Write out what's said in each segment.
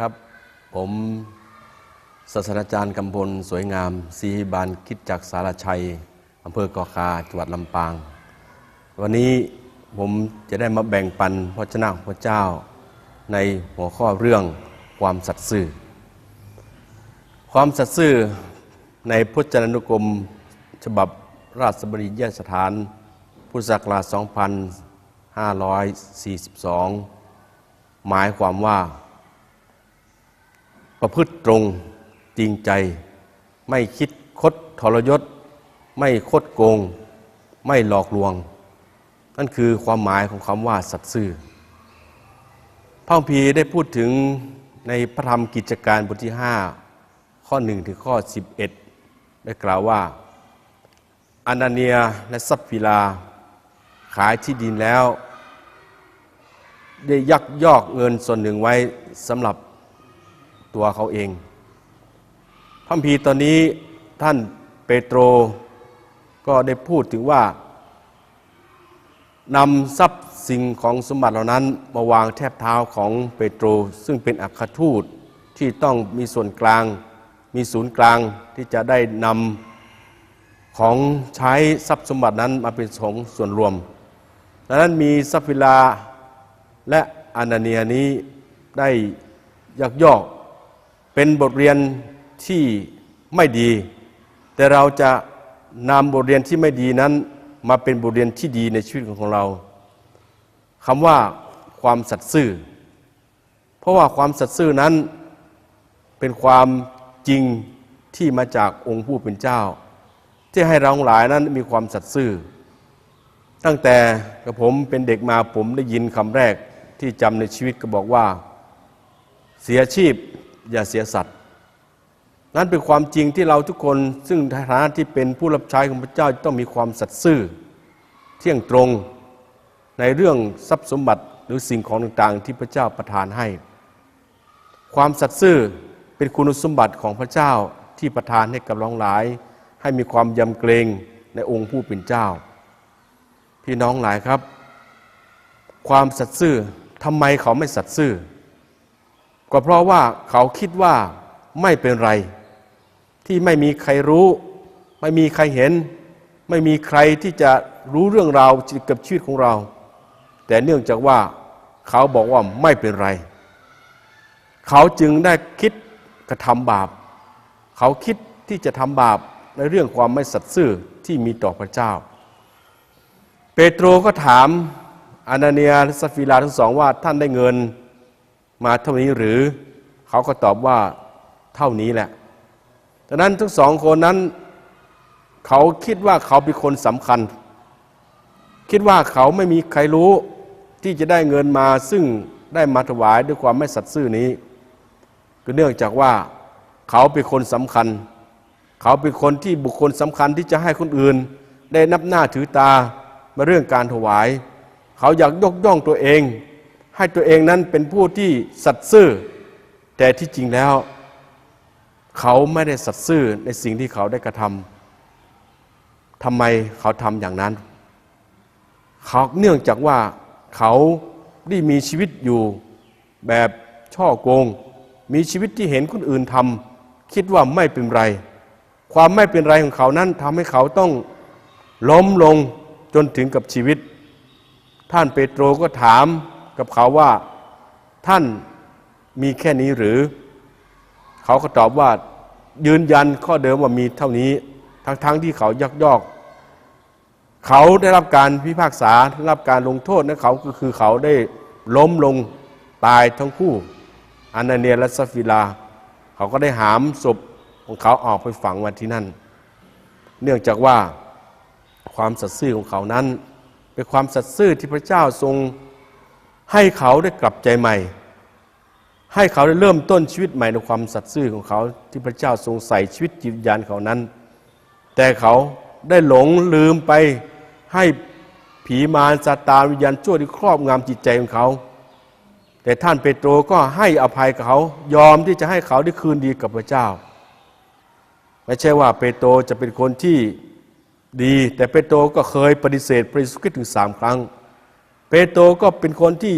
ครับ ผมศาสตราจารย์กำพลสวยงามศรีบานคิดจักสารชัยอำเภอกอคาจังหวัดลำปาง วันนี้ผมจะได้มาแบ่งปันพระเจ้าของพระเจ้า ในหัวข้อเรื่องความสัตย์ซื่อ ความสัตย์ซื่อในพจนานุกรมฉบับราชบริยสถาน พุทธศักราช 2542 หมายความว่า ประพฤติตรงจริงใจ ไม่คิดคดทรยศ ไม่คดโกง ไม่หลอกลวง นั่นคือความหมายของคำว่าสัตย์ซื่อพระคัมภีได้พูดถึงในพระธรรมกิจการบทที่ 5 ข้อ 1 ถึงข้อ 11 ได้กล่าวว่าอานาเนียและซับฟิลา ขายที่ดินแล้ว ได้ยักยอกเงินส่วนหนึ่งไว้สำหรับ ตัวเขาเองพระคัมภีตอนนี้ท่านเปโตรก็ได้พูดถึงว่านำทรัพย์สิ่งของสมบัติเหล่านั้นมาวางแทบเท้าของเปโตร ซึ่งเป็นอัครทูตที่ต้องมีส่วนกลาง มีศูนย์กลางที่จะได้นำของใช้ทรัพย์สมบัตินั้นมาเป็นของส่วนรวมดังนั้นมีซัฟฟิลาและอานาเนียนี้ได้ยักยอก เป็นบทเรียนที่ไม่ดี แต่เราจะนำบทเรียนที่ไม่ดีนั้น มาเป็นบทเรียนที่ดีในชีวิตของเราคำว่าความสัตย์ซื่อ เพราะว่าความสัตย์ซื่อนั้นเป็นความจริงที่มาจากองค์ผู้เป็นเจ้า ที่ให้เราหลายนั้นมีความสัตย์ซื่อ ตั้งแต่กับผมเป็นเด็กมาผมได้ยินคำแรกที่จำในชีวิตก็บอกว่า เสียชีพ อย่าเสียสัตว์นั้นเป็นความจริงที่เราทุกคนซึ่งฐานะที่เป็นผู้รับใช้ของพระเจ้าต้องมีความสัตย์ซื่อ เที่ยงตรงในเรื่องทรัพย์สมบัติหรือสิ่งของต่างๆ ที่พระเจ้าประทานให้ ความสัตย์ซื่อเป็นคุณสมบัติของพระเจ้าที่ประทานให้กับเราหลาย ให้มีความยำเกรงในองค์ผู้เป็นเจ้า พี่น้องหลายครับ ความสัตย์ซื่อทำไมเขาไม่สัตย์ซื่อ ก็เพราะว่าเขาคิดว่าไม่เป็นไร ที่ไม่มีใครรู้ ไม่มีใครเห็น ไม่มีใครที่จะรู้เรื่องราวกับชีวิตของเรา แต่เนื่องจากว่าเขาบอกว่าไม่เป็นไร เขาจึงได้คิดกระทำบาป เขาคิดที่จะทำบาปในเรื่องความไม่สัตย์ซื่อที่มีต่อพระเจ้า เปโตรก็ถามอานาเนียและสฟิลาทั้งสองว่าท่านได้เงิน มาเท่านี้หรือเขาก็ตอบว่าเท่านี้แหละดังนั้นทั้งสองคนนั้น เขาคิดว่าเขาเป็นคนสำคัญ คิดว่าเขาไม่มีใครรู้ที่จะได้เงินมาซึ่งได้มาถวายด้วยความไม่สัตย์ซื่อนี้ ก็เนื่องจากว่าเขาเป็นคนสำคัญ เขาเป็นคนที่บุคคลสำคัญที่จะให้คนอื่น ได้นับหน้าถือตามาเรื่องการถวาย เขาอยากยกย่องตัวเอง ให้ตัวเองนั้นเป็นผู้ที่สัตย์ซื่อ แต่ที่จริงแล้ว เขาไม่ได้สัตย์ซื่อในสิ่งที่เขาได้กระทำทำไมเขาทำอย่างนั้น เขาเนื่องจากว่าเขาได้มีชีวิตอยู่แบบช่อโกง มีชีวิตที่เห็นคนอื่นทำคิดว่าไม่เป็นไร ความไม่เป็นไรของเขานั้นทำให้เขาต้องล้มลงจนถึงกับชีวิต ท่านเปโตรก็ถาม กับเขาว่าท่านมีแค่นี้หรือ เขาก็ตอบว่ายืนยันข้อเดิมว่ามีเท่านี้ ทั้งๆทที่เขายักยอก เขาได้รับการพิพากษาได้รับการลงโทษนะเขาก็คือเขาได้ล้มลงตายทั้งคู่อานาเนียและซัฟิลา เขาก็ได้หามศพของเขาออกไปฝังไว้ที่นั่น เนื่องจากว่าความสัตย์ซื่อของเขานั้น เป็นความสัตย์ซื่อที่พระเจ้าทรง ให้เขาได้กลับใจใหม่ ให้เขาได้เริ่มต้นชีวิตใหม่ในความสัตย์ซื่อของเขาที่พระเจ้าทรงใส่ชีวิตจิตวิญญาณเขานั้น แต่เขาได้หลงลืมไปให้ผีมารซาตานวิญญาณชั่วที่ครอบงำจิตใจของเขา แต่ท่านเปโตรก็ให้อภัยเขายอมที่จะให้เขาได้คืนดีกับพระเจ้า ไม่ใช่ว่าเปโตรจะเป็นคนที่ดี แต่เปโตรก็เคยปฏิเสธพระเยซูคริสต์ถึงสามครั้ง เปโตรก็เป็นคนที่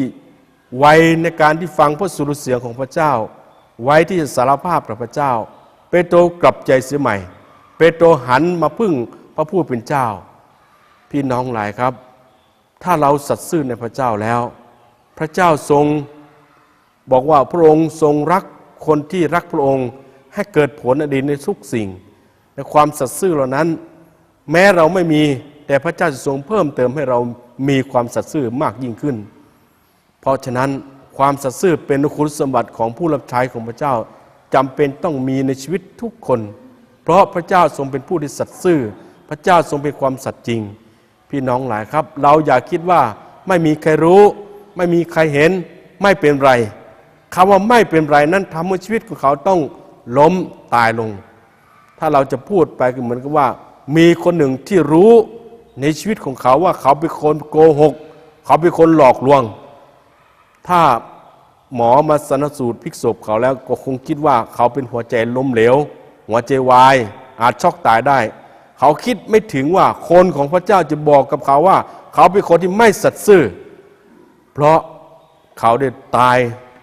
ไวในการที่ฟังพระสุรเสียงของพระเจ้า ไว้ที่จะสารภาพกับพระเจ้า เปโตรกลับใจเสียใหม่ เปโตรหันมาพึ่งพระผู้เป็นเจ้า พี่น้องหลายครับ ถ้าเราสัตย์ซื่อในพระเจ้าแล้ว พระเจ้าทรงบอกว่าพระองค์ทรงรักคนที่รักพระองค์ให้เกิดผลอดีในทุกสิ่ง ในความสัตย์ซื่อเหล่านั้น แม้เราไม่มีแต่พระเจ้าจะทรงเพิ่มเติมให้เรา มีความสัตย์ซื่อมากยิ่งขึ้น เพราะฉะนั้นความสัตย์ซื่อเป็นคุณสมบัติของผู้รับใช้ของพระเจ้าจำเป็นต้องมีในชีวิตทุกคน เพราะพระเจ้าทรงเป็นผู้ที่สัตย์ซื่อ พระเจ้าทรงเป็นความสัตย์จริง พี่น้องหลายครับ เราอย่าคิดว่าไม่มีใครรู้ ไม่มีใครเห็น ไม่เป็นไรคำว่าไม่เป็นไรนั้นทำให้ชีวิตของเขาต้องล้มตายลง ถ้าเราจะพูดไปก็เหมือนกับว่า มีคนหนึ่งที่รู้ ในชีวิตของเขาว่าเขาเป็นคนโกหก เขาเป็นคนหลอกลวง ถ้าหมอมาสนสูตรพิกศพเขาแล้วก็คงคิดว่าเขาเป็นหัวใจล้มเหลว หัวใจวาย อาจช็อกตายได้ เขาคิดไม่ถึงว่าคนของพระเจ้าจะบอกกับเขาว่า เขาเป็นคนที่ไม่สัตย์ซื่อ เพราะเขาได้ตาย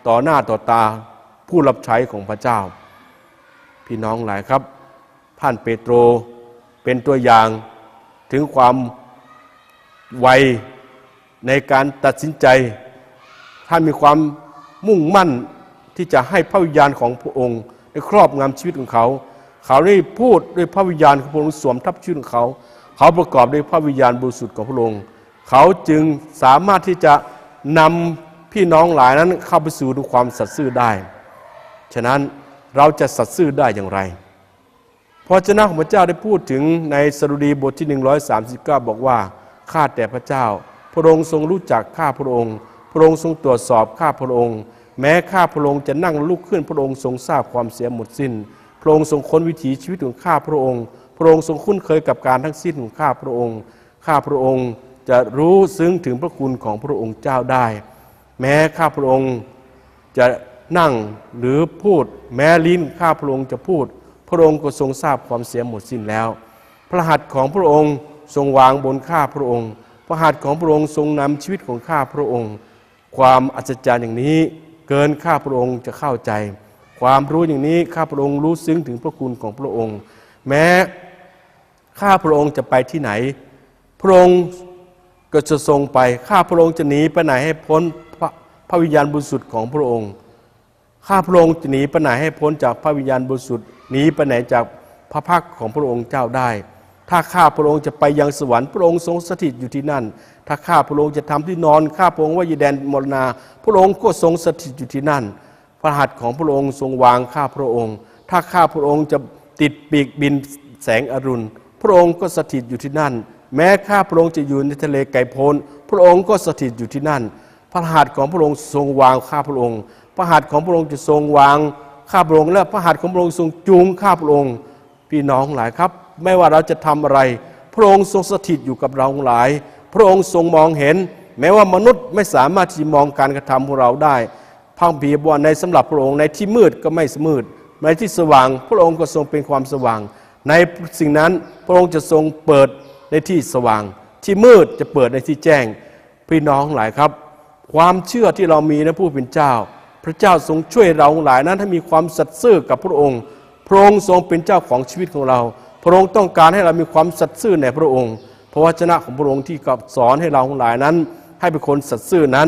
ต่อหน้าต่อตาผู้รับใช้ของพระเจ้า พี่น้องหลายครับ ท่านเปโตรเป็นตัวอย่าง ถึงความไวในการตัดสินใจ ท่านมีความมุ่งมั่นที่จะให้พระวิญญาณของพระองค์ได้ครอบงำชีวิตของเขา เขาได้พูดด้วยพระวิญญาณของพระองค์สวมทับชีวิตของเขา เขาประกอบด้วยพระวิญญาณบริสุทธิ์ของพระองค์ เขาจึงสามารถที่จะนำพี่น้องหลายนั้นเข้าไปสู่ความสัตย์ซื่อได้ ฉะนั้นเราจะสัตย์ซื่อได้อย่างไร พระเจ้าของพระเจ้าได้พูดถึงในสดุดีบทที่ 139 บอกว่า ข้าแต่พระเจ้า พระองค์ทรงรู้จักข้าพระองค์ พระองค์ทรงตรวจสอบข้าพระองค์ แม้ข้าพระองค์จะนั่งลุกขึ้นพระองค์ทรงทราบความเสียหมดสิ้น พระองค์ทรงค้นวิถีชีวิตของข้าพระองค์ พระองค์ทรงคุ้นเคยกับการทั้งสิ้นของข้าพระองค์ ข้าพระองค์จะรู้ซึ้งถึงพระคุณของพระองค์เจ้าได้ แม้ข้าพระองค์จะนั่งหรือพูด แม้ลิ้นข้าพระองค์จะพูด พระองค์ก็ทรงทราบความเสียหมดสิ้นแล้ว พระหัตถ์ของพระองค์ทรงวางบนข้าพระองค์ พระหัตถ์ของพระองค์ทรงนำชีวิตของข้าพระองค์ ความอัศจรรย์อย่างนี้เกินข้าพระองค์จะเข้าใจ ความรู้อย่างนี้ข้าพระองค์รู้ซึ้งถึงพระคุณของพระองค์ แม้ข้าพระองค์จะไปที่ไหน พระองค์ก็จะทรงไปข้าพระองค์จะหนีไปไหนให้พ้นพระพระวิญญาณบริสุทธิ์ของพระองค์ ข้าพระองค์จะหนีไปไหนให้พ้นจากพระวิญญาณบริสุทธิ์ หนีไปไหนจากพระพักของพระองค์เจ้าได้ ถ้าข้าพระองค์จะไปยังสวรรค์พระองค์ทรงสถิตอยู่ที่นั่น ถ้าข้าพระองค์จะทำที่นอนข้าพระองค์ว่ายีแดนมรณา พระองค์ก็ทรงสถิตอยู่ที่นั่น พระหัตถ์ของพระองค์ทรงวางข้าพระองค์ ถ้าข้าพระองค์จะติดปีกบินแสงอรุณ พระองค์ก็สถิตอยู่ที่นั่น แม้ข้าพระองค์จะอยู่ในทะเลไกลโพ้นพระองค์ก็สถิตอยู่ที่นั่น พระหัตถ์ของพระองค์ทรงวางข้าพระองค์ พระหัตถ์ของพระองค์จะทรงวาง ข้าพระองค์และพระหัตถ์ของพระองค์ทรงจูงข้าพระองค์พี่น้องหลายครับ ไม่ว่าเราจะทำอะไร พระองค์ทรงสถิตอยู่กับเราหลาย พระองค์ทรงมองเห็น แม้ว่ามนุษย์ไม่สามารถที่มองการกระทำของเราได้พังผีบอกว่าในสำหรับพระองค์ในที่มืดก็ไม่มืด ในที่สว่าง พระองค์ก็ทรงเป็นความสว่าง ในสิ่งนั้นพระองค์จะทรงเปิดในที่สว่าง ที่มืดจะเปิดในที่แจ้ง พี่น้องหลายครับ ความเชื่อที่เรามีในผู้เป็นเจ้า ระเจ้าทรงช่วยเราหลายนั้นให้มีความสัตย์ซื่อกับพระองค์ พระองค์ทรงเป็นเจ้าของชีวิตของเรา พระองค์ต้องการให้เรามีความสัตย์ซื่อในพระองค์พระวจนะของพระองค์ที่กับสอนให้เราหลายนั้น ให้เป็นคนสัตย์ซื่อนั้น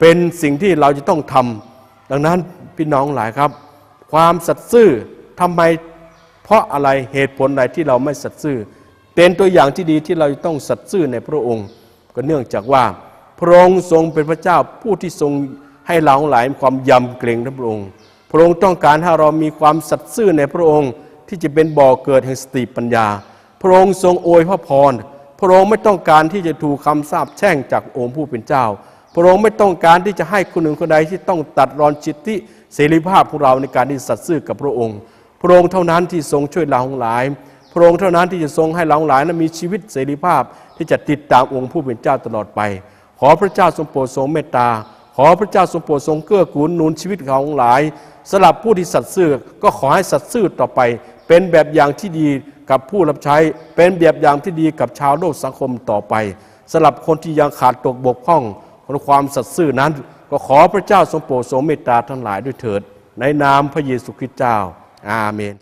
เป็นสิ่งที่เราจะต้องทำดังนั้นพี่น้องหลายครับ ความสัตย์ซื่อทำไมเพราะอะไรเหตุผลใดที่เราไม่สัตย์ซื่อ เป็นตัวอย่างที่ดีที่เราจะต้องสัตย์ซื่อในพระองค์ ก็เนื่องจากว่าพระองค์ทรงเป็นพระเจ้าผู้ที่ทรง ให้เราหลายมีความยำเกรงพระองค์ พระองค์ต้องการให้เรามีความสัตย์ซื่อในพระองค์ที่จะเป็นบ่อเกิดแห่งสติปัญญา พระองค์ทรงอวยพระพร พระองค์ไม่ต้องการที่จะถูกคำสาปแช่งจากองค์ผู้เป็นเจ้า พระองค์ไม่ต้องการที่จะให้คนหนึ่งคนใดที่ต้องตัดรอนจิตที่เสรีภาพของเราในการที่สัตย์ซื่อกับพระองค์ พระองค์เท่านั้นที่ทรงช่วยเราหลาย พระองค์เท่านั้นที่จะทรงให้เราหลายนั้นมีชีวิตเสรีภาพที่จะติดตามองค์ผู้เป็นเจ้าตลอดไป ขอพระเจ้าทรงโปรดทรงเมตตา ขอพระเจ้าทรงโปรดทรงเกื้อกูลหนุนชีวิตของหลายสำหรับผู้ที่สัตย์ซื่อก็ขอให้สัตย์ซื่อต่อไป เป็นแบบอย่างที่ดีกับผู้รับใช้ เป็นแบบอย่างที่ดีกับชาวโลกสังคมต่อไปสำหรับคนที่ยังขาดตกบกพร่องของความสัตย์ซื่อนั้น ก็ขอพระเจ้าทรงโปรดทรงเมตตาทั้งหลายด้วยเถิด ในนามพระเยซูคริสต์เจ้า อาเมน